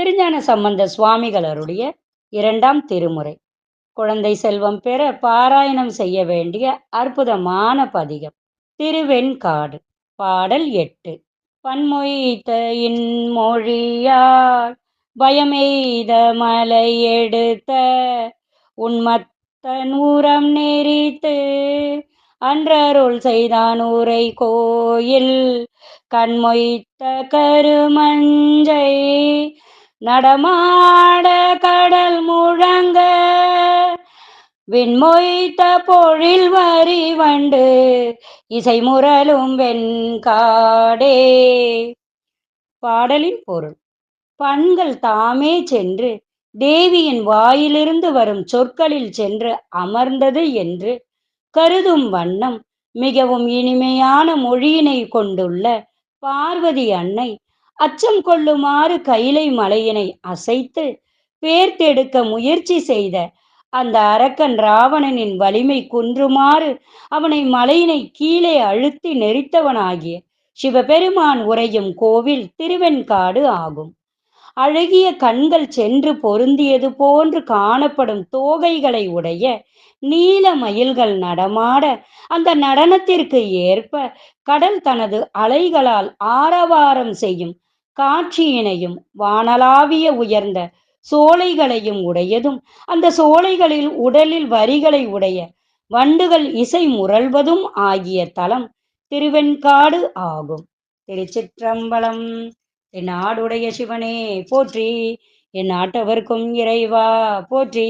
திருஞான சம்பந்த சுவாமிகளருடைய இரண்டாம் திருமுறை. குழந்தை செல்வம் பெற பாராயணம் செய்ய வேண்டிய அற்புதமான பதிகம். திருவெண்காடு பாடல் எட்டு. பன்மொய்த்த மொழியார் பயமெய்த மலை எடுத்த உன்மத்த உரம் நெறித்து அன்றருள் செய்தான் உரை கோயில். கண்மொய்த்த கருமஞ்சை நடமாட கடல் முழங்க. விண்மொய்த்த பொழில் வரி வண்டு இசை முரலும் வெண்காடே. பாடலின் பொருள் பண்கள் தாமே சென்று தேவியின் வாயிலிருந்து வரும் சொற்களில் சென்று அமர்ந்தது என்று கருதும் வண்ணம் மிகவும் இனிமையான மொழியினை கொண்டுள்ள பார்வதி அன்னை அச்சம் கொள்ளுமாறு கைலை மலையினை அசைத்து பேர்த்தெடுக்க முயற்சி செய்த அந்த அரக்கன் ராவணனின் வலிமை குன்றுமாறு அவனை மலையினை கீழே அழுத்தி நெறித்தவனாகிய சிவபெருமான் உரையும் கோவில் திருவெண்காடு ஆகும். அழகிய கண்கள் சென்று பொருந்தியது போன்று காணப்படும் தோகைகளை உடைய நீல மயில்கள் நடமாட அந்த நடனத்திற்கு ஏற்ப கடல் தனது அலைகளால் ஆரவாரம் செய்யும் காட்சியினையும் வானலாவிய உயர்ந்த சோலைகளையும் உடையதும் அந்த சோலைகளில் உடலில் வரிகளை உடைய வண்டுகள் இசை முரள்வதும் ஆகிய தலம் திருவெண்காடு ஆகும். திருச்சிற்றம்பலம் என் நாடுடைய சிவனே போற்றி என் நாட்டவர்க்கும் இறைவா போற்றி.